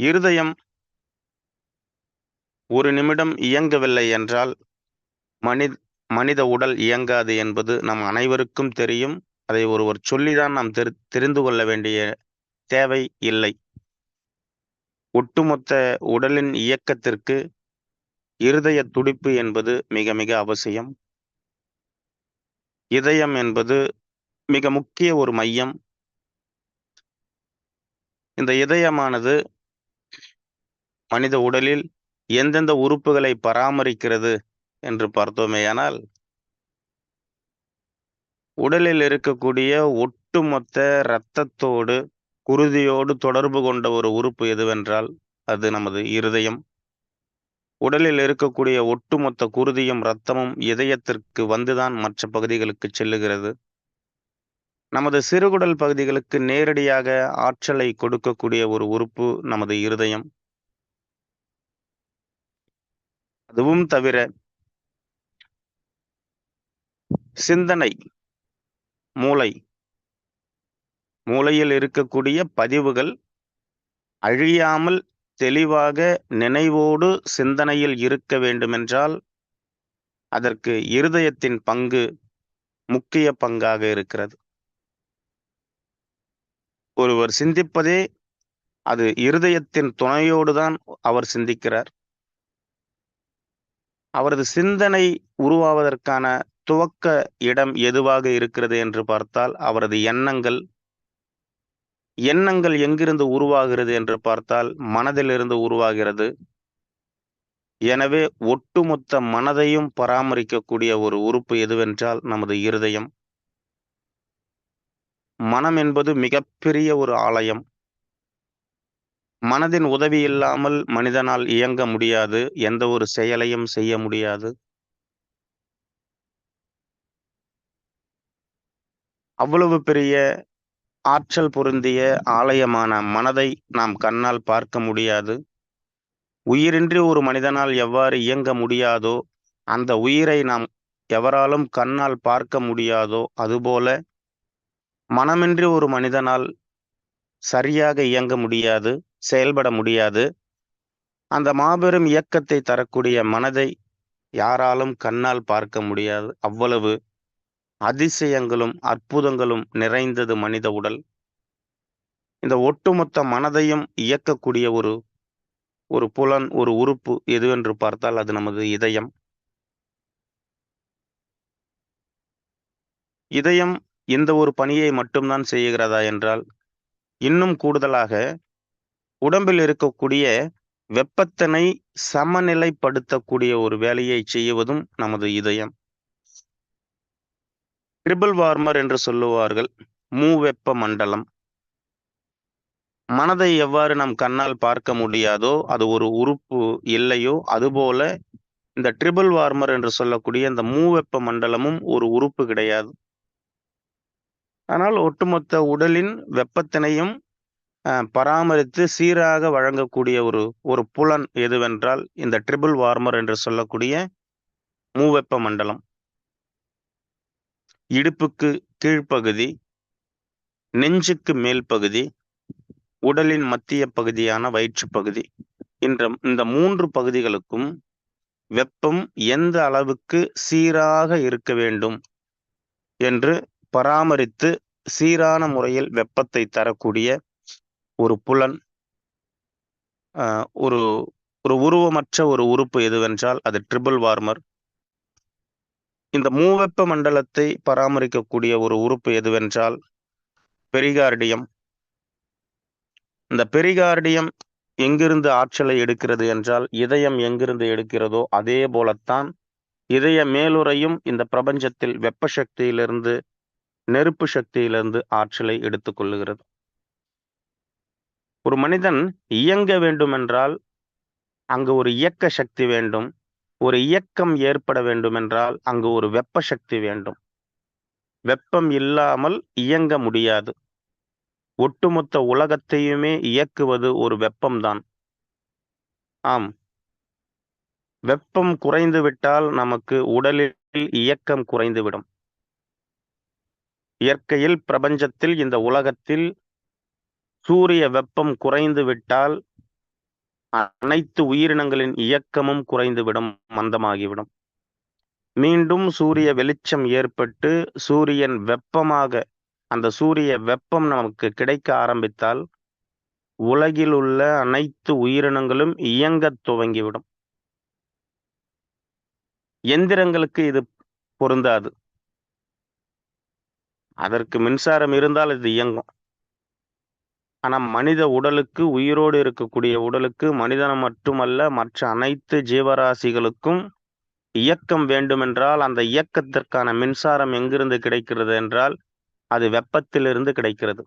இருதயம் ஒரு நிமிடம் இயங்கவில்லை என்றால் மனி மனித உடல் இயங்காது என்பது நம் அனைவருக்கும் தெரியும். அதை ஒருவர் சொல்லிதான் நாம் தெரி தெரிந்து கொள்ள வேண்டிய தேவை இல்லை. ஒட்டுமொத்த உடலின் இயக்கத்திற்கு இருதய துடிப்பு என்பது மிக மிக அவசியம். இதயம் என்பது மிக முக்கிய ஒரு மையம். இந்த இதயமானது மனித உடலில் எந்தெந்த உறுப்புகளை பராமரிக்கிறது என்று பார்த்தோமேயானால் உடலில் இருக்கக்கூடிய ஒட்டுமொத்த இரத்தத்தோடு குருதியோடு தொடர்பு கொண்ட ஒரு உறுப்பு எதுவென்றால் அது நமது இருதயம். உடலில் இருக்கக்கூடிய ஒட்டுமொத்த குருதியும் இரத்தமும் இதயத்திற்கு வந்துதான் மற்ற பகுதிகளுக்கு செல்லுகிறது. நமது சிறுகுடல் பகுதிகளுக்கு நேரடியாக ஆற்றலை கொடுக்கக்கூடிய ஒரு உறுப்பு நமது இருதயம். அதுவும் தவிர சிந்தனை மூளை மூளையில் இருக்கக்கூடிய பதிவுகள் அழியாமல் தெளிவாக நினைவோடு சிந்தனையில் இருக்க வேண்டுமென்றால் அதற்கு இருதயத்தின் பங்கு முக்கிய பங்காக இருக்கிறது. ஒருவர் சிந்திப்பதே அது இருதயத்தின் துணையோடு தான் அவர் சிந்திக்கிறார். அவரது சிந்தனை உருவாவதற்கான துவக்க இடம் எதுவாக இருக்கிறது என்று பார்த்தால் அவரது எண்ணங்கள் எண்ணங்கள் எங்கிருந்து உருவாகிறது என்று பார்த்தால் மனதிலிருந்து உருவாகிறது. எனவே ஒட்டுமொத்த மனதையும் பராமரிக்கக்கூடிய ஒரு உறுப்பு எதுவென்றால் நமது இருதயம். மனம் என்பது மிகப்பெரிய ஒரு ஆலயம். மனதின் உதவி இல்லாமல் மனிதனால் இயங்க முடியாது. எந்த ஒரு செயலையும் செய்ய முடியாது. அவ்வளவு பெரிய ஆற்றல் பொருந்திய ஆலயமான மனதை நாம் கண்ணால் பார்க்க முடியாது. உயிரின்றி ஒரு மனிதனால் எவ்வாறு இயங்க முடியாதோ அந்த உயிரை நாம் எவராலும் கண்ணால் பார்க்க முடியாதோ அதுபோல மனமின்றி ஒரு மனிதனால் சரியாக இயங்க முடியாது. செயல்பட முடியாது. அந்த மாபெரும் இயக்கத்தை தரக்கூடிய மனதை யாராலும் கண்ணால் பார்க்க முடியாது. அவ்வளவு அதிசயங்களும் அற்புதங்களும் நிறைந்தது மனித உடல். இந்த ஒட்டுமொத்த மனதையும் இயக்கக்கூடிய ஒரு ஒரு புலன் ஒரு உறுப்பு எதுவென்று பார்த்தால் அது நமது இதயம். இதயம் இந்த ஒரு பணியை மட்டும்தான் செய்கிறதா என்றால் இன்னும் கூடுதலாக உடம்பில் இருக்கக்கூடிய வெப்பத்தினை சமநிலைப்படுத்தக்கூடிய ஒரு வேலையை செய்வதும் நமது இதயம். ட்ரிபிள் வார்மர் என்று சொல்லுவார்கள். மூவெப்ப மண்டலம். மனதை எவ்வாறு நம் கண்ணால் பார்க்க முடியாதோ அது ஒரு உறுப்பு இல்லையோ அதுபோல இந்த ட்ரிபிள் வார்மர் என்று சொல்லக்கூடிய இந்த மூவெப்ப மண்டலமும் ஒரு உறுப்பு கிடையாது. ஆனால் ஒட்டுமொத்த உடலின் வெப்பத்தினையும் பராமரித்து சீராக வழங்கக்கூடிய ஒரு ஒரு புலன் எதுவென்றால் இந்த ட்ரிபிள் வார்மர் என்று சொல்லக்கூடிய மூவெப்ப மண்டலம். இடுப்புக்கு கீழ்ப்பகுதி நெஞ்சுக்கு மேல் பகுதி உடலின் மத்திய பகுதியான வயிற்று பகுதி. என்ற இந்த மூன்று பகுதிகளுக்கும் வெப்பம் எந்த அளவுக்கு சீராக இருக்க வேண்டும் என்று பராமரித்து சீரான முறையில் வெப்பத்தை தரக்கூடிய ஒரு புலன் ஒரு ஒரு உருவமற்ற ஒரு உறுப்பு எதுவென்றால் அது ட்ரிபிள் வார்மர் இந்த மூவெப்ப மண்டலத்தை பராமரிக்கக்கூடிய ஒரு உறுப்பு எதுவென்றால் பெரிகார்டியம். இந்த பெரிகார்டியம் எங்கிருந்து ஆற்றலை எடுக்கிறது என்றால் இதயம் எங்கிருந்து எடுக்கிறதோ அதே போலத்தான் இதய மேலுறையும் இந்த பிரபஞ்சத்தில் வெப்ப சக்தியிலிருந்து நெருப்பு சக்தியிலிருந்து ஆற்றலை எடுத்துக்கொள்ளுகிறது. ஒரு மனிதன் இயங்க வேண்டுமென்றால் அங்கு ஒரு இயக்க சக்தி வேண்டும். ஒரு இயக்கம் ஏற்பட வேண்டுமென்றால் அங்கு ஒரு வெப்ப சக்தி வேண்டும். வெப்பம் இல்லாமல் இயங்க முடியாது. ஒட்டுமொத்த உலகத்தையுமே இயக்குவது ஒரு வெப்பம்தான். ஆம். வெப்பம் குறைந்து விட்டால் நமக்கு உடலில் இயக்கம் குறைந்துவிடும். இயற்கையில் பிரபஞ்சத்தில் இந்த உலகத்தில் சூரிய வெப்பம் குறைந்து விட்டால் அனைத்து உயிரினங்களின் இயக்கமும் குறைந்துவிடும் மந்தமாகிவிடும். மீண்டும் சூரிய வெளிச்சம் ஏற்பட்டு சூரியன் வெப்பமாக அந்த சூரிய வெப்பம் நமக்கு கிடைக்க ஆரம்பித்தால் உலகில் உள்ள அனைத்து உயிரினங்களும் இயங்கத் துவங்கிவிடும். எந்திரங்களுக்கு இது பொருந்தாது. அதற்கு மின்சாரம் இருந்தால் இது இயங்கும். ஆனால் மனித உடலுக்கு உயிரோடு இருக்கக்கூடிய உடலுக்கு மனிதன மட்டுமல்ல மற்ற அனைத்து ஜீவராசிகளுக்கும் இயக்கம் வேண்டுமென்றால் அந்த இயக்கத்திற்கான மின்சாரம் எங்கிருந்து கிடைக்கிறது என்றால் அது வெப்பத்திலிருந்து கிடைக்கிறது.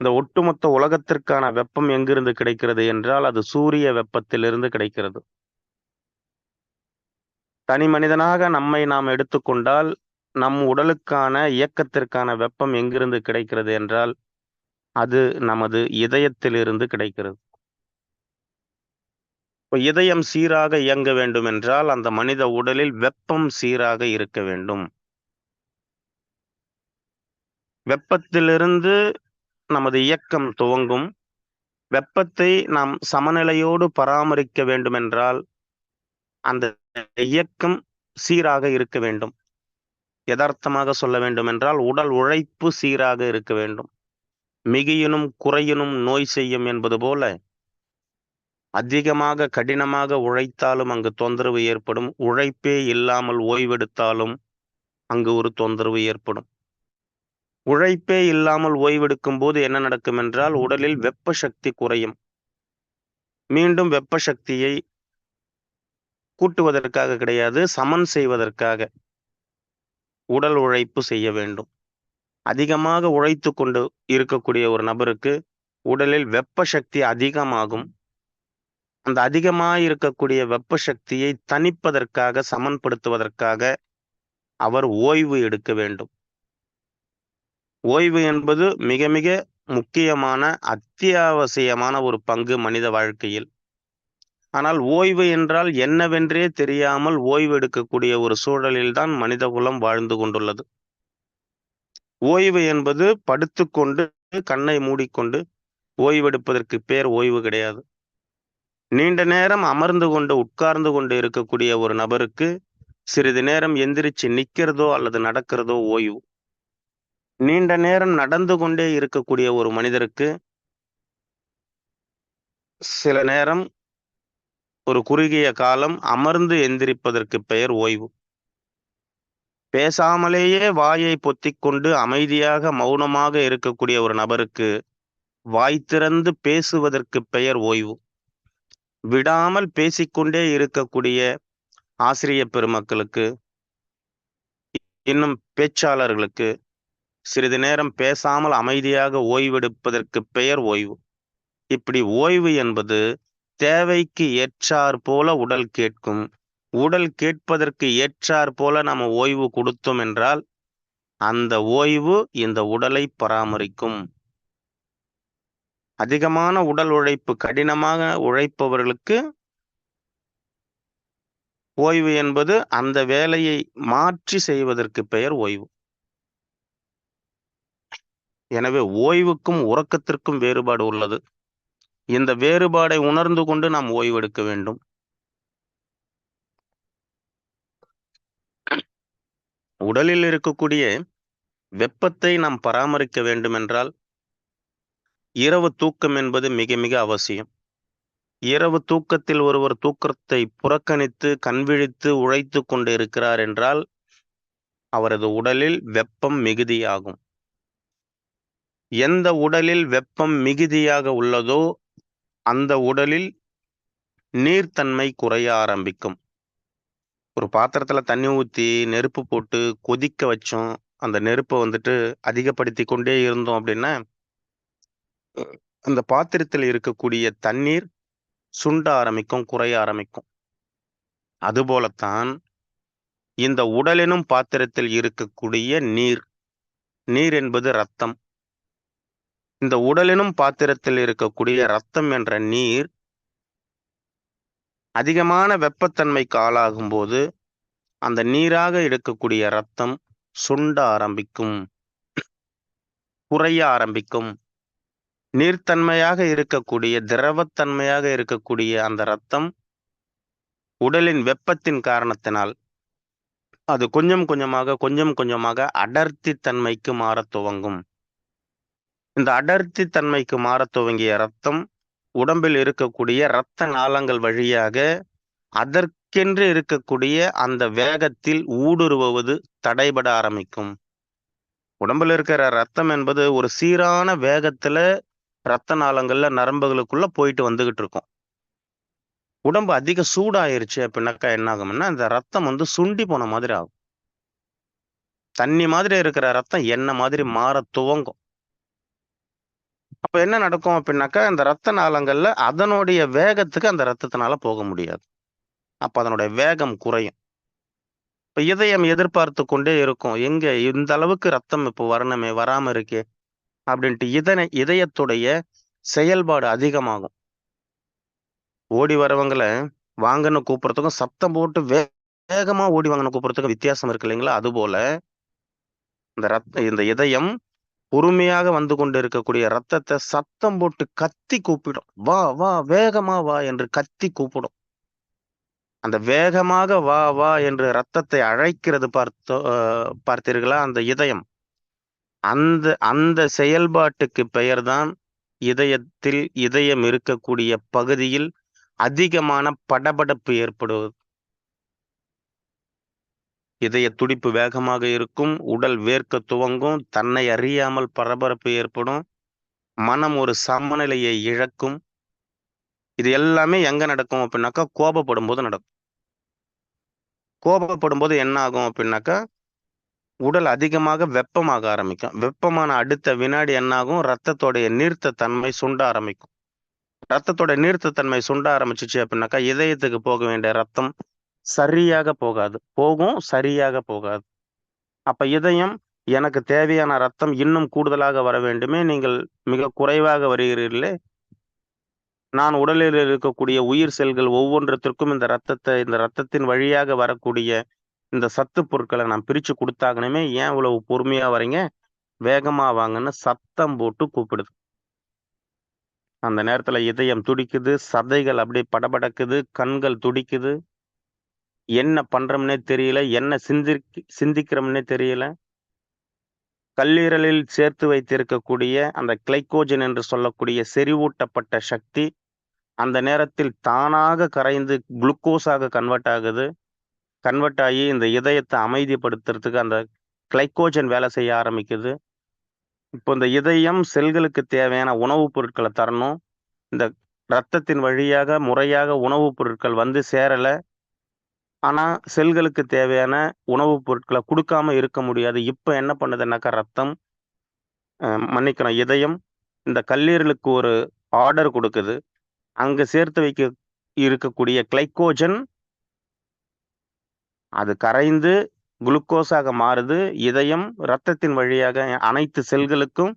இந்த ஒட்டுமொத்த உலகத்திற்கான வெப்பம் எங்கிருந்து கிடைக்கிறது என்றால் அது சூரிய வெப்பத்திலிருந்து கிடைக்கிறது. தனி மனிதனாக நம்மை நாம் எடுத்துக்கொண்டால் நம் உடலுக்கான இயக்கத்திற்கான வெப்பம் எங்கிருந்து கிடைக்கிறது என்றால் அது நமது இதயத்திலிருந்து கிடைக்கிறது. இப்போ இதயம் சீராக இயங்க வேண்டும் என்றால் அந்த மனித உடலில் வெப்பம் சீராக இருக்க வேண்டும். வெப்பத்திலிருந்து நமது இயக்கம் துவங்கும். வெப்பத்தை நாம் சமநிலையோடு பராமரிக்க வேண்டுமென்றால் அந்த இயக்கம் சீராக இருக்க வேண்டும். யதார்த்தமாக சொல்ல வேண்டுமென்றால் உடல் உழைப்பு சீராக இருக்க வேண்டும். மிகியினும் குறையினும் நோய் செய்யும் என்பது போல அதிகமாக கடினமாக உழைத்தாலும் அங்கு தொந்தரவு ஏற்படும். உழைப்பே இல்லாமல் ஓய்வெடுத்தாலும் அங்கு ஒரு தொந்தரவு ஏற்படும். உழைப்பே இல்லாமல் ஓய்வெடுக்கும் போது என்ன நடக்கும் என்றால் உடலில் வெப்ப சக்தி குறையும். மீண்டும் வெப்ப சக்தியை கூட்டுவதற்காக கிடையாது சமன் செய்வதற்காக. உடல் உழைப்பு செய்ய வேண்டும். அதிகமாக உழைத்து கொண்டு இருக்கக்கூடிய ஒரு நபருக்கு உடலில் வெப்ப சக்தி அதிகமாகும். அந்த அதிகமாக இருக்கக்கூடிய வெப்ப சக்தியை தணிப்பதற்காக சமன்படுத்துவதற்காக அவர் ஓய்வு எடுக்க வேண்டும். ஓய்வு என்பது மிக மிக முக்கியமான அத்தியாவசியமான ஒரு பங்கு மனித வாழ்க்கையில். ஆனால் ஓய்வு என்றால் என்னவென்றே தெரியாமல் ஓய்வு எடுக்கக்கூடிய ஒரு சூழலில்தான் மனித குலம் வாழ்ந்து கொண்டுள்ளது. ஓய்வு என்பது படுத்துக்கொண்டு கண்ணை மூடிக்கொண்டு ஓய்வெடுப்பதற்கு பேர் ஓய்வு கிடையாது. நீண்ட நேரம் அமர்ந்து கொண்டு உட்கார்ந்து கொண்டு இருக்கக்கூடிய ஒரு நபருக்கு சிறிது நேரம் எந்திரிச்சு நிக்கிறதோ அல்லது நடக்கிறதோ ஓய்வு. நீண்ட நேரம் நடந்து கொண்டே இருக்கக்கூடிய ஒரு மனிதருக்கு சில நேரம் ஒரு குறுகிய காலம் அமர்ந்து எந்திரிப்பதற்கு பெயர் ஓய்வு. பேசாமலேயே வாயை பொத்திக்கொண்டு அமைதியாக மௌனமாக இருக்கக்கூடிய ஒரு நபருக்கு வாய் திறந்து பேசுவதற்கு பெயர் ஓய்வு. விடாமல் பேசிக்கொண்டே இருக்கக்கூடிய ஆசிரிய பெருமக்களுக்கு இன்னும் பேச்சாளர்களுக்கு சிறிது நேரம் பேசாமல் அமைதியாக ஓய்வெடுப்பதற்கு பெயர் ஓய்வு. இப்படி ஓய்வு என்பது தேவைக்கு ஏற்றார் போல உடல் கேட்கும். உடல் கேட்பதற்கு ஏற்றார் போல நம்ம ஓய்வு கொடுத்தோம் என்றால் அந்த ஓய்வு இந்த உடலை பராமரிக்கும். அதிகமான உடல் உழைப்பு கடினமாக உழைப்பவர்களுக்கு ஓய்வு என்பது அந்த வேலையை மாற்றி செய்வதற்கு பெயர் ஓய்வு. எனவே ஓய்வுக்கும் உறக்கத்திற்கும் வேறுபாடு உள்ளது. இந்த வேறுபாடை உணர்ந்து கொண்டு நாம் ஓய்வெடுக்க வேண்டும். உடலில் இருக்கக்கூடிய வெப்பத்தை நாம் பராமரிக்க வேண்டுமென்றால் இரவு தூக்கம் என்பது மிக மிக அவசியம். இரவு தூக்கத்தில் ஒருவர் தூக்கத்தை புறக்கணித்து கண்விழித்து உழைத்து கொண்டு இருக்கிறார் என்றால் அவரது உடலில் வெப்பம் மிகுதியாகும். எந்த உடலில் வெப்பம் மிகுதியாக உள்ளதோ அந்த உடலில் நீர்த்தன்மை குறைய ஆரம்பிக்கும். ஒரு பாத்திரத்தில் தண்ணி ஊற்றி நெருப்பு போட்டு கொதிக்க வச்சோம். அந்த நெருப்பை வந்துட்டு அதிகப்படுத்தி கொண்டே இருந்தோம் அப்படின்னா அந்த பாத்திரத்தில் இருக்கக்கூடிய தண்ணீர் சுண்ட ஆரம்பிக்கும் குறைய ஆரம்பிக்கும். அதுபோலத்தான் இந்த உடலினும் பாத்திரத்தில் இருக்கக்கூடிய நீர். நீர் என்பது ரத்தம். இந்த உடலினும் பாத்திரத்தில் இருக்கக்கூடிய ரத்தம் என்ற நீர் அதிகமான வெப்பத்தன்மைக்கு ஆளாகும் போது அந்த நீராக இருக்கக்கூடிய ரத்தம் சுண்ட ஆரம்பிக்கும் குறைய ஆரம்பிக்கும். நீர்த்தன்மையாக இருக்கக்கூடிய திரவத்தன்மையாக இருக்கக்கூடிய அந்த ரத்தம் உடலின் வெப்பத்தின் காரணத்தினால் அது கொஞ்சம் கொஞ்சமாக கொஞ்சம் கொஞ்சமாக அடர்த்தி தன்மைக்கு மாறத் துவங்கும். இந்த அடர்த்தி தன்மைக்கு மாறத் துவங்கிய ரத்தம் உடம்பில் இருக்கக்கூடிய இரத்த நாளங்கள் வழியாக அதற்கென்று இருக்கக்கூடிய அந்த வேகத்தில் ஊடுருவுவது தடைபட ஆரம்பிக்கும். உடம்புல இருக்கிற ரத்தம் என்பது ஒரு சீரான வேகத்துல ரத்த நாளங்கள்ல நரம்புகளுக்குள்ள போயிட்டு வந்துகிட்டு இருக்கும். உடம்பு அதிக சூடாயிருச்சு அப்படின்னாக்கா என்ன ஆகும்னா இந்த ரத்தம் வந்து சுண்டி போன மாதிரி ஆகும். தண்ணி மாதிரி இருக்கிற ரத்தம் எண்ணெய் மாதிரி மாற துவங்கும். அப்ப என்ன நடக்கும் அப்படின்னாக்கா இந்த ரத்த நாளங்கள்ல அதனுடைய வேகத்துக்கு அந்த ரத்தத்தினால போக முடியாது. அப்ப அதனுடைய வேகம் குறையும். இப்ப இதயம் எதிர்பார்த்து கொண்டே இருக்கும். எங்க இந்த அளவுக்கு ரத்தம் இப்போ வரணுமே வராம இருக்கே அப்படின்ட்டு இதனை இதயத்துடைய செயல்பாடு அதிகமாகும். ஓடி வரவங்களை வாங்கன்னு கூப்பிடுறதுக்கும் சத்தம் போட்டு வேகமா ஓடி வாங்கன்னு கூப்பிடுறதுக்கும் வித்தியாசம் இருக்கு இல்லைங்களா? அது போல இந்த ரத்த இந்த இதயம் பொறுமையாக வந்து கொண்டு இருக்கக்கூடிய ரத்தத்தை சத்தம் போட்டு கத்தி கூப்பிடும். வா வா வேகமா வா என்று கத்தி கூப்பிடும். அந்த வேகமாக வா வா என்று ரத்தத்தை அழைக்கிறது பார்த்தோ பார்த்தீர்களா? அந்த இதயம். அந்த அந்த செயல்பாட்டுக்கு பெயர்தான் இதயத்தில் இதயம் இருக்கக்கூடிய பகுதியில் அதிகமான படபடப்பு ஏற்படுவது. இதய துடிப்பு வேகமாக இருக்கும் உடல் வேர்க்க துவங்கும் தன்னை அறியாமல் பரபரப்பு ஏற்படும் மனம் ஒரு சமநிலையை இழக்கும். இது எல்லாமே எங்க நடக்கும் அப்படின்னாக்கா கோபப்படும் போது நடக்கும். கோபப்படும் போது என்ன ஆகும் அப்படின்னாக்கா உடல் அதிகமாக வெப்பமாக ஆரம்பிக்கும். வெப்பமான அடுத்த வினாடி என்ன ஆகும்? ரத்தத்தோடைய நீர்த்த தன்மை சுண்ட ஆரம்பிக்கும். ரத்தத்தோட நீர்த்த தன்மை சுண்ட ஆரம்பிச்சிச்சு அப்படின்னாக்கா இதயத்துக்கு போக வேண்டிய ரத்தம் சரியாக போகாது. போகும் சரியாக போகாது. அப்ப இதயம் எனக்கு தேவையான ரத்தம் இன்னும் கூடுதலாக வர வேண்டுமே நீங்கள் மிக குறைவாக வருகிறீர்களே. நான் உடலில் இருக்கக்கூடிய உயிர் செல்கள் ஒவ்வொன்றத்திற்கும் இந்த ரத்தத்தை இந்த ரத்தத்தின் வழியாக வரக்கூடிய இந்த சத்து பொருட்களை நான் பிரிச்சு கொடுத்தாகணுமே. ஏன் இவ்வளவு பொறுமையா வரீங்க? வேகமா வாங்கன்னு சத்தம் போட்டு கூப்பிடுது. அந்த நேரத்துல இதயம் துடிக்குது சதைகள் அப்படியே படபடக்குது கண்கள் துடிக்குது. என்ன பண்றோம்னே தெரியல என்ன சிந்தி சிந்திக்கிறோம்னே தெரியல. கல்லீரலில் சேர்த்து வைத்திருக்கக்கூடிய அந்த கிளைக்கோஜன் என்று சொல்லக்கூடிய செறிவூட்டப்பட்ட சக்தி அந்த நேரத்தில் தானாக கரைந்து குளுக்கோஸாக கன்வெர்ட் ஆகுது. கன்வெர்ட் ஆகி இந்த இதயத்தை அமைதிப்படுத்துறதுக்கு அந்த கிளைக்கோஜன் வேலை செய்ய ஆரம்பிக்குது. இப்போ இந்த இதயம் செல்களுக்கு தேவையான உணவுப் பொருட்களை தரணும். இந்த ரத்தத்தின் வழியாக முறையாக உணவுப் பொருட்கள் வந்து சேரல. ஆனால் செல்களுக்கு தேவையான உணவுப் பொருட்களை கொடுக்காம இருக்க முடியாது. இப்போ என்ன பண்ணுதுன்னாக்கா ரத்தம் மன்னிக்கணும் இதயம் இந்த கல்லீரலுக்கு ஒரு ஆர்டர் கொடுக்குது. அங்கே சேர்த்து வைக்க இருக்கக்கூடிய கிளைக்கோஜன் அது கரைந்து குளுக்கோஸாக மாறுது. இதயம் ரத்தத்தின் வழியாக அனைத்து செல்களுக்கும்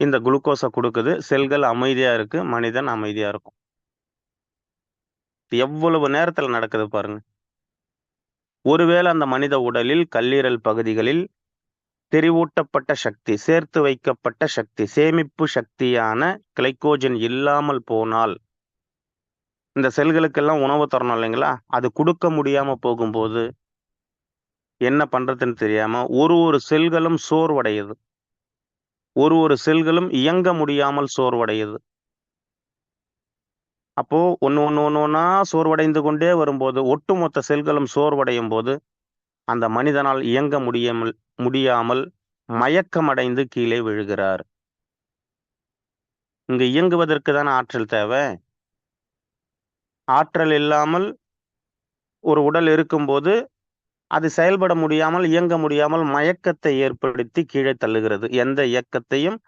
இந்த குளுக்கோஸை கொடுக்குது. செல்கள் அமைதியாக இருக்குது மனிதன் அமைதியாக இருக்கும். எவ்வளவு நேரத்தில் நடக்குது பாருங்கள் ஒருவேளை அந்த மனித உடலில் கல்லீரல் பகுதிகளில் தெரிவூட்டப்பட்ட சக்தி சேர்த்து வைக்கப்பட்ட சக்தி சேமிப்பு சக்தியான கிளைக்கோஜன் இல்லாமல் போனால் இந்த செல்களுக்கெல்லாம் உணவு தரணும் இல்லைங்களா? அது கொடுக்க முடியாம போகும்போது என்ன பண்றதுன்னு தெரியாம ஒரு ஒரு செல்களும் சோர்வடையுது. ஒரு ஒரு செல்களும் இயங்க முடியாமல் சோர்வடையுது. அப்போ ஒன்று ஒன்று ஒன்று ஒன்றா சோர்வடைந்து கொண்டே வரும்போது ஒட்டுமொத்த செல்களும் சோர்வடையும் போது அந்த மனிதனால் இயங்க முடியாமல் முடியாமல் மயக்கமடைந்து கீழே விழுகிறார். இங்கு இயங்குவதற்கு தானே ஆற்றல் தேவை? ஆற்றல் இல்லாமல் ஒரு உடல் இருக்கும்போது அது செயல்பட முடியாமல் இயங்க முடியாமல் மயக்கத்தை ஏற்படுத்தி கீழே தள்ளுகிறது. எந்த இயக்கத்தையும்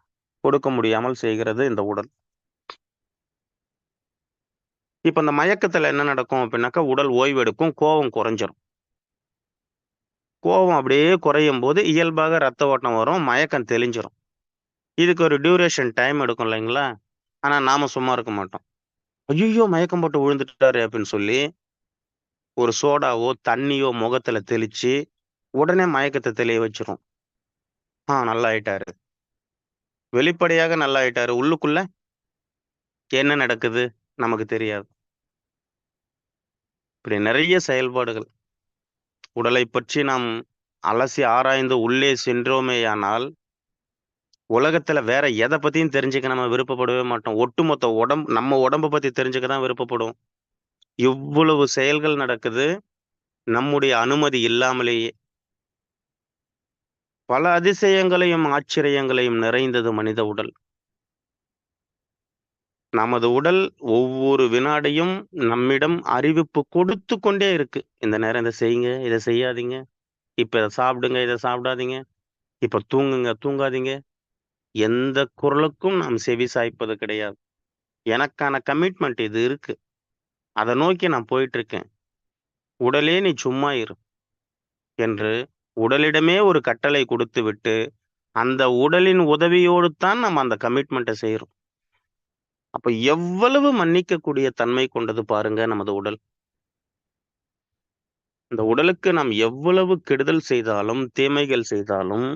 கொடுக்க முடியாமல் செய்கிறது இந்த உடல். இப்போ இந்த மயக்கத்தில் என்ன நடக்கும் அப்படின்னாக்கா உடல் ஓய்வெடுக்கும் கோபம் குறைஞ்சிரும். கோபம் அப்படியே குறையும் போது இயல்பாக ரத்த ஓட்டம் வரும் மயக்கம் தெளிஞ்சிரும். இதுக்கு ஒரு டியூரேஷன் டைம் எடுக்கும் இல்லைங்களா? ஆனால் நாம் சும்மா இருக்க மாட்டோம். ஐயோ மயக்கம் போட்டு விழுந்துட்டாரு அப்படின்னு சொல்லி ஒரு சோடாவோ தண்ணியோ முகத்தில் தெளித்து உடனே மயக்கத்தை தெளிய வச்சிரும். ஆ நல்லா ஆயிட்டாரு. வெளிப்படையாக நல்லா ஆயிட்டாரு. உள்ளுக்குள்ள என்ன நடக்குது? நமக்கு தெரியாது. இப்படி நிறைய செயல்பாடுகள். உடலை பற்றி நாம் அலசி ஆராய்ந்து உள்ளே சென்றோமேயானால், உலகத்துல வேற எதை பத்தியும் தெரிஞ்சுக்க நம்ம விருப்பப்படவே மாட்டோம். ஒட்டுமொத்த உடம்பு நம்ம உடம்பை பத்தி தெரிஞ்சுக்க தான் விருப்பப்படும் இவ்வளவு செயல்கள் நடக்குது. நம்முடைய அனுமதி இல்லாமலேயே. பல அதிசயங்களையும், ஆச்சரியங்களையும் நிறைந்தது மனித உடல். நமது உடல் ஒவ்வொரு வினாடியும் நம்மிடம் அறிவிப்பு கொடுத்து கொண்டே இருக்கு. இந்த நேரம் இதை செய்யுங்க, இதை செய்யாதீங்க. இப்ப இதை சாப்பிடுங்க, இதை சாப்பிடாதீங்க. இப்ப தூங்குங்க, தூங்காதீங்க. எந்த குரலுக்கும் நாம் செவி சாய்ப்பது கிடையாது. எனக்கான கமிட்மெண்ட் இது இருக்கு. அதை நோக்கி நான் போயிட்டுருக்கேன். உடலே நீ சும்மா இரு. என்று உடலிடமே ஒரு கட்டளை கொடுத்து விட்டு அந்த உடலின் உதவியோடு தான் நம்ம அந்த கமிட்மெண்ட்டை செய்கிறோம் அப்ப எவ்வளவு மன்னிக்கக்கூடிய தன்மை கொண்டது பாருங்க நமது உடல். இந்த உடலுக்கு நாம் எவ்வளவு கெடுதல் செய்தாலும், தீமைகள் செய்தாலும்,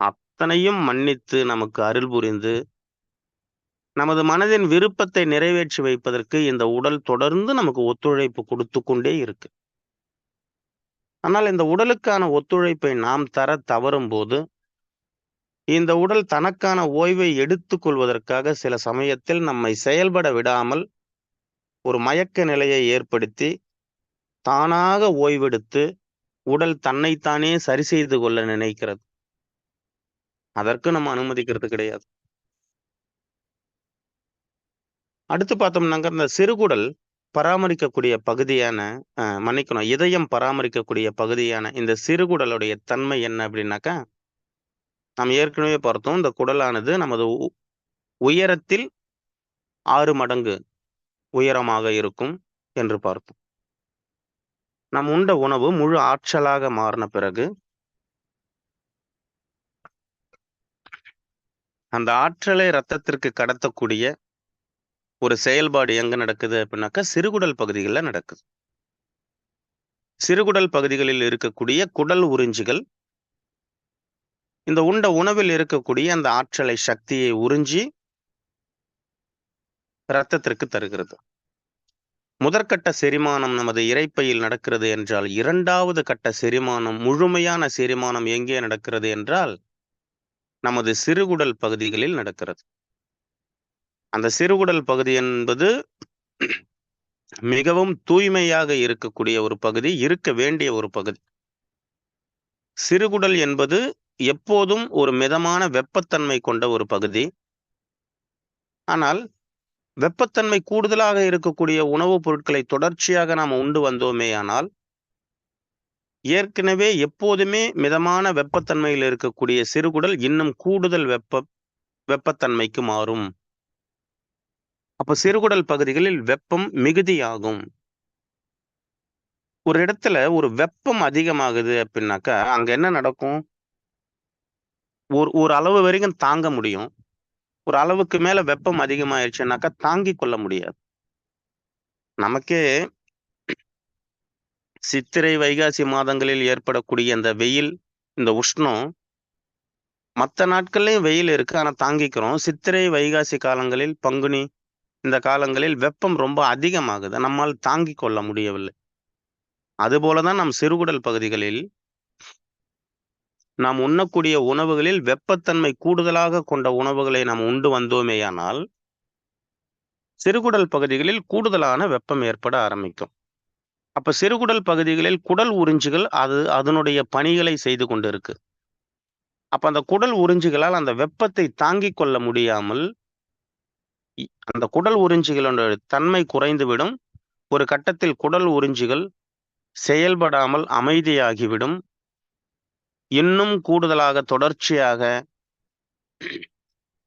அத்தனையும் மன்னித்து நமக்கு அருள் புரிந்து நமது மனதின் விருப்பத்தை நிறைவேற்றி வைப்பதற்கு இந்த உடல் தொடர்ந்து நமக்கு ஒத்துழைப்பு கொடுத்து கொண்டே இருக்கு. ஆனால் இந்த உடலுக்கான ஒத்துழைப்பை நாம் தர தவறும்போது இந்த உடல் தனக்கான ஓய்வை எடுத்துக் கொள்வதற்காக சில சமயத்தில் நம்மை செயல்பட விடாமல், ஒரு மயக்க நிலையை ஏற்படுத்தி, தானாக ஓய்வெடுத்து, உடல் தன்னைத்தானே சரி செய்து கொள்ள நினைக்கிறது. அதற்கு நம்ம அனுமதிக்கிறது கிடையாது. அடுத்து பார்த்தோம்னாங்க, இந்த சிறுகுடல் பராமரிக்கக்கூடிய பகுதியான மன்னிக்கணும். இதயம் பராமரிக்கக்கூடிய பகுதியான இந்த சிறுகுடலுடைய தன்மை என்ன அப்படின்னாக்கா நாம் ஏற்கனவே பார்த்தோம். இந்த குடலானது நமது உயரத்தில் ஆறு மடங்கு உயரமாக இருக்கும் என்று பார்த்தோம். நாம் உண்ட உணவு முழு ஆற்றலாக மாறின பிறகு அந்த ஆற்றலை ரத்தத்திற்கு கடத்தக்கூடிய ஒரு செயல்பாடு எங்க நடக்குது அப்படின்னாக்கா, சிறுகுடல் பகுதிகளில் நடக்குது. சிறுகுடல் பகுதிகளில் இருக்கக்கூடிய குடல் உறிஞ்சிகள் இந்த உண்ட உணவில் இருக்கக்கூடிய அந்த ஆற்றலை, சக்தியை உறிஞ்சி ரத்தத்திற்கு தருகிறது. முதற்கட்ட செரிமானம் நமது இரைப்பையில் நடக்கிறது என்றால், இரண்டாவது கட்ட செரிமானம், முழுமையான செரிமானம் எங்கே நடக்கிறது என்றால், நமது சிறுகுடல் பகுதிகளில் நடக்கிறது. அந்த சிறுகுடல் பகுதி என்பது மிகவும் தூய்மையாக இருக்கக்கூடிய ஒரு பகுதி, இருக்க வேண்டிய ஒரு பகுதி. சிறுகுடல் என்பது எப்போதும் ஒரு மிதமான வெப்பத்தன்மை கொண்ட ஒரு பகுதி. ஆனால், வெப்பத்தன்மை கூடுதலாக இருக்கக்கூடிய உணவுப் பொருட்களை தொடர்ச்சியாக நாம் உண்டு வந்தோமேயானால் ஏற்கனவே எப்போதுமே மிதமான வெப்பத்தன்மையில் இருக்கக்கூடிய சிறுகுடல் இன்னும் கூடுதல் வெப்ப வெப்பத்தன்மைக்கு மாறும். அப்ப சிறுகுடல் பகுதிகளில் வெப்பம் மிகுதியாகும். ஒரு இடத்துல ஒரு வெப்பம் அதிகமாகுது அப்படின்னாக்கா, அங்க என்ன நடக்கும்? ஒரு ஒரு அளவு வரைக்கும் தாங்க முடியும். ஒரு அளவுக்கு மேல வெப்பம் அதிகமாயிருச்சுன்னாக்கா, தாங்கி கொள்ள முடியாது. நமக்கே சித்திரை, வைகாசி மாதங்களில் ஏற்படக்கூடிய இந்த வெயில், இந்த உஷ்ணம் மத்த நாட்கள்லயும் வெயில் இருக்கு. ஆனா தாங்கிக்கிறோம். சித்திரை, வைகாசி காலங்களில், பங்குனி இந்த காலங்களில் வெப்பம் ரொம்ப அதிகமாகுது. நம்மால் தாங்கி கொள்ள முடியவில்லை. அதுபோலதான் நம் சிறுகுடல் பகுதிகளில் நாம் உண்ணக்கூடிய உணவுகளில் வெப்பத்தன்மை கூடுதலாக கொண்ட உணவுகளை நாம் உண்டு வந்தோமேயானால் சிறுகுடல் பகுதிகளில் கூடுதலான வெப்பம் ஏற்பட ஆரம்பிக்கும். அப்ப சிறுகுடல் பகுதிகளில் குடல் உறிஞ்சிகள் அது அதனுடைய பணிகளை செய்து கொண்டிருக்கு. அப்ப அந்த குடல் உறிஞ்சிகளால் அந்த வெப்பத்தை தாங்கிக் கொள்ள முடியாமல் அந்த குடல் உறிஞ்சிகளோட தன்மை குறைந்துவிடும். ஒரு கட்டத்தில் குடல் உறிஞ்சிகள் செயல்படாமல் அமைதியாகிவிடும். இன்னும் கூடுதலாக தொடர்ச்சியாக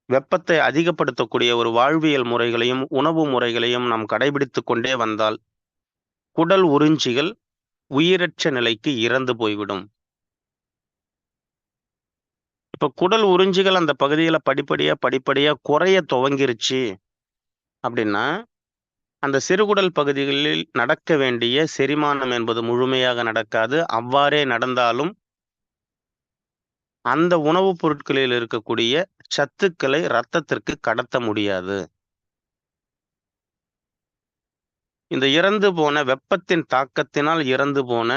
வெப்பத்தை அதிகப்படுத்தக்கூடிய ஒரு வாழ்வியல் முறைகளையும், உணவு முறைகளையும் நாம் கடைபிடித்து கொண்டே வந்தால், குடல் உறிஞ்சிகள் உயிரற்ற நிலைக்கு இறந்து போய்விடும். இப்போ குடல் உறிஞ்சிகள் அந்த பகுதியில படிப்படியா, படிப்படியா குறைய துவங்கிருச்சு அப்படின்னா, அந்த சிறுகுடல் பகுதிகளில் நடக்க வேண்டிய செரிமானம் என்பது முழுமையாக நடக்காது. அவ்வாறே நடந்தாலும் அந்த உணவுப் பொருட்களில் இருக்கக்கூடிய சத்துக்களை ரத்தத்திற்கு கடத்த முடியாது. இந்த இறந்து போன வெப்பத்தின் தாக்கத்தினால் இறந்து போன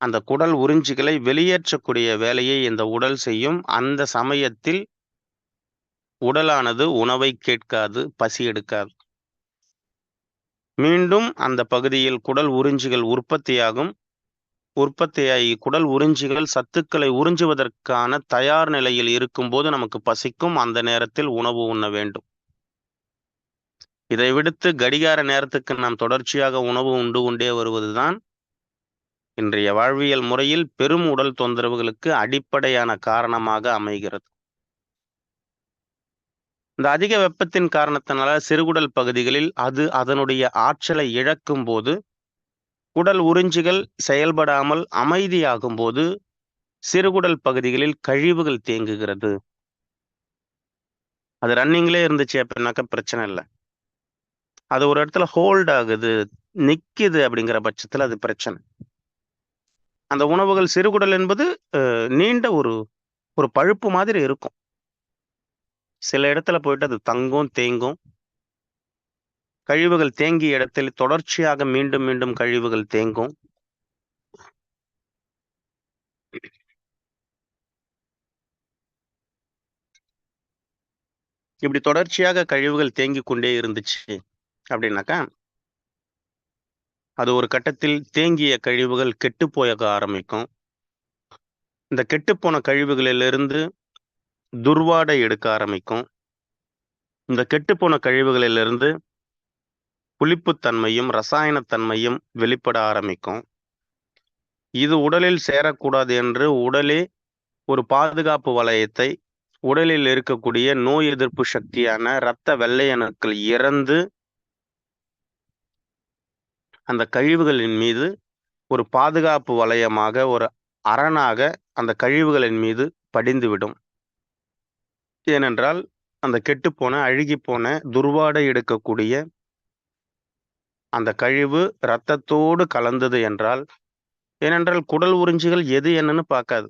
அந்த குடல் உறிஞ்சிகளை வெளியேற்றக்கூடிய வேலையை இந்த உடல் செய்யும். அந்த சமயத்தில் உடலானது உணவை கேட்காது பசி எடுக்காது. மீண்டும் அந்த பகுதியில் குடல் உறிஞ்சிகள் உற்பத்தியாகும். உற்பத்தியாகி குடல் உறிஞ்சிகள் சத்துக்களை உறிஞ்சுவதற்கான தயார் நிலையில் இருக்கும்போது நமக்கு பசிக்கும். அந்த நேரத்தில் உணவு உண்ண வேண்டும். இதை விடுத்து கடிகார நேரத்துக்கு நாம் தொடர்ச்சியாக உணவு உண்டு கொண்டே வருவதுதான் இன்றைய வாழ்வியல் முறையில் பெரும் உடல் தொந்தரவுகளுக்கு அடிப்படையான காரணமாக அமைகிறது. இந்த அதிக வெப்பத்தின் காரணத்தினால சிறுகுடல் பகுதிகளில் அது அதனுடைய ஆற்றலை இழக்கும் போது குடல் உறிஞ்சிகள் செயல்படாமல் அமைதியாகும் போது சிறுகுடல் பகுதிகளில் கழிவுகள் தேங்குகிறது. அது ரன்னிங்லேயே இருந்துச்சு அப்படின்னாக்கா பிரச்சனை இல்லை. அது ஒரு இடத்துல ஹோல்ட் ஆகுது நிக்குது அப்படிங்கிற பட்சத்தில் அது பிரச்சனை. அந்த உணவுகள் சிறுகுடல் என்பது நீண்ட ஒரு ஒரு பழுப்பு மாதிரி இருக்கும். சில இடத்துல போயிட்டு அது தங்கும் தேங்கும். கழிவுகள் தேங்கிய இடத்தில் தொடர்ச்சியாக மீண்டும் மீண்டும் கழிவுகள் தேங்கும். இப்படி தொடர்ச்சியாக கழிவுகள் தேங்கி கொண்டே இருந்துச்சு அப்படின்னாக்கா அது ஒரு கட்டத்தில் தேங்கிய கழிவுகள் கெட்டு போயக ஆரம்பிக்கும். இந்த கெட்டுப்போன கழிவுகளிலிருந்து துர்வாடை எடுக்க ஆரம்பிக்கும். இந்த கெட்டுப்போன கழிவுகளிலிருந்து புளிப்புத்தன்மையும் ரசாயனத்தன்மையும் வெளிப்பட ஆரம்பிக்கும். இது உடலில் சேரக்கூடாது என்று உடலே ஒரு பாதுகாப்பு வளையத்தை உடலில் இருக்கக்கூடிய நோய் எதிர்ப்பு சக்தியான இரத்த வெள்ளையணுக்கள் இறந்து அந்த கழிவுகளின் மீது ஒரு பாதுகாப்பு வளையமாக ஒரு அரணாக அந்த கழிவுகளின் மீது படிந்துவிடும். ஏனென்றால் அந்த கெட்டுப்போன அழுகிப்போன துர்வாடை எடுக்கக்கூடிய அந்த கழிவு இரத்தத்தோடு கலந்தது என்றால் ஏனென்றால் குடல் உறிஞ்சிகள் எது என்னன்னு பார்க்காது.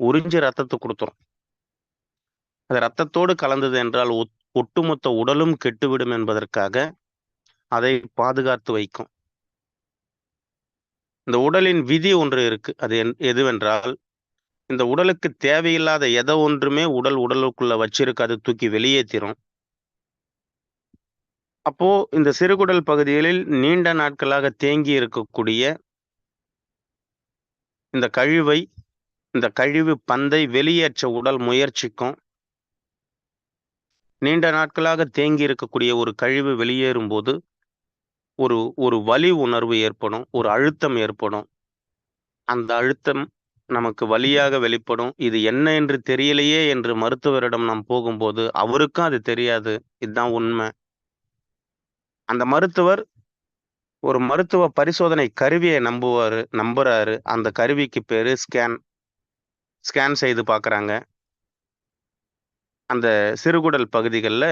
உறிஞ்சி ரத்தத்தை கொடுத்துரும். அது ரத்தத்தோடு கலந்தது என்றால் ஒட்டுமொத்த உடலும் கெட்டுவிடும் என்பதற்காக அதை பாதுகாத்து வைக்கும். இந்த உடலின் விதி ஒன்று இருக்கு. அது எதுவென்றால் இந்த உடலுக்கு தேவையில்லாத எதை ஒன்றுமே உடல் உடலுக்குள்ள வச்சிருக்கு அது தூக்கி வெளியேற்றிரும் அப்போ இந்த சிறுகுடல் பகுதிகளில் நீண்ட நாட்களாக தேங்கி இருக்கக்கூடிய இந்த கழிவை இந்த கழிவு பந்தை வெளியேற்ற உடல் முயற்சிக்கும். நீண்ட நாட்களாக தேங்கி இருக்கக்கூடிய ஒரு கழிவு வெளியேறும் போது ஒரு ஒரு வலி உணர்வு ஏற்படும் ஒரு அழுத்தம் ஏற்படும். அந்த அழுத்தம் நமக்கு வழியாக வெளிப்படும். இது என்ன என்று தெரியலையே என்று மருத்துவரிடம் நாம் போகும்போது அவருக்கும் அது தெரியாது. இதுதான் உண்மை. அந்த மருத்துவர் ஒரு மருத்துவ பரிசோதனை கருவியை நம்புவாரு நம்புறாரு. அந்த கருவிக்கு பேரு ஸ்கேன் ஸ்கேன் செய்து பார்க்குறாங்க. அந்த சிறுகுடல் பகுதிகளில்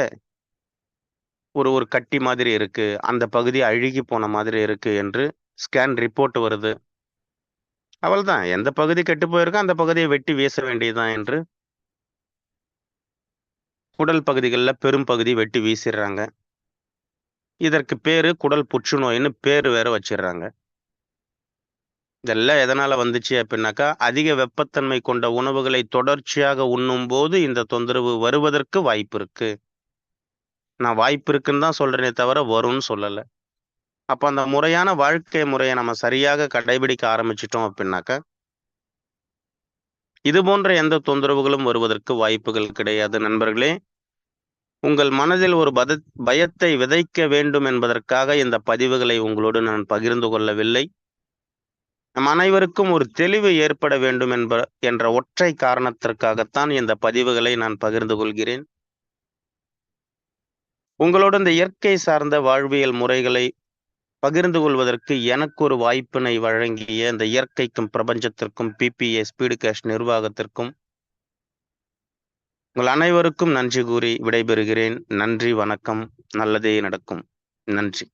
ஒரு ஒரு கட்டி மாதிரி இருக்கு. அந்த பகுதி அழுகி போன மாதிரி இருக்கு என்று ஸ்கேன் ரிப்போர்ட் வருது. அவள்தான். எந்த பகுதி கெட்டு போயிருக்கோ அந்த பகுதியை வெட்டி வீச வேண்டியதுதான் என்று குடல் பகுதிகளில் பெரும் பகுதி வெட்டி வீசிடுறாங்க இதற்கு பேரு குடல் புற்றுநோயின்னு பேர் வேற வச்சிடுறாங்க இதெல்லாம் எதனால வந்துச்சு அப்படின்னாக்கா அதிக வெப்பத்தன்மை கொண்ட உணவுகளை தொடர்ச்சியாக உண்ணும் போது இந்த தொந்தரவு வருவதற்கு வாய்ப்பு இருக்கு. நான் வாய்ப்பு இருக்குன்னு தான் சொல்றேனே தவிர வரும்னு சொல்லலை. அப்போ அந்த முறையான வாழ்க்கை முறையை நம்ம சரியாக கடைபிடிக்க ஆரம்பிச்சிட்டோம் அப்படின்னாக்கா இது போன்ற எந்த தொந்தரவுகளும் வருவதற்கு வாய்ப்புகள் கிடையாது. நண்பர்களே உங்கள் மனதில் ஒரு பத பயத்தை விதைக்க வேண்டும் என்பதற்காக இந்த பதிவுகளை உங்களோடு நான் பகிர்ந்து கொள்ளவில்லை. நம் அனைவருக்கும் ஒரு தெளிவு ஏற்பட வேண்டும் என்ப என்ற ஒற்றை காரணத்திற்காகத்தான் இந்த பதிவுகளை நான் பகிர்ந்து கொள்கிறேன். உங்களோட இந்த இயற்கை சார்ந்த வாழ்வியல் முறைகளை பகிர்ந்து கொள்வதற்கு எனக்கு ஒரு வாய்ப்பினை வழங்கிய இந்த இயற்கைக்கும் பிரபஞ்சத்திற்கும் பிபிஏ ஸ்பீடு கேஷ் நிர்வாகத்திற்கும் உங்கள் அனைவருக்கும் நன்றி கூறி விடைபெறுகிறேன். நன்றி வணக்கம். நல்லதே நடக்கும். நன்றி.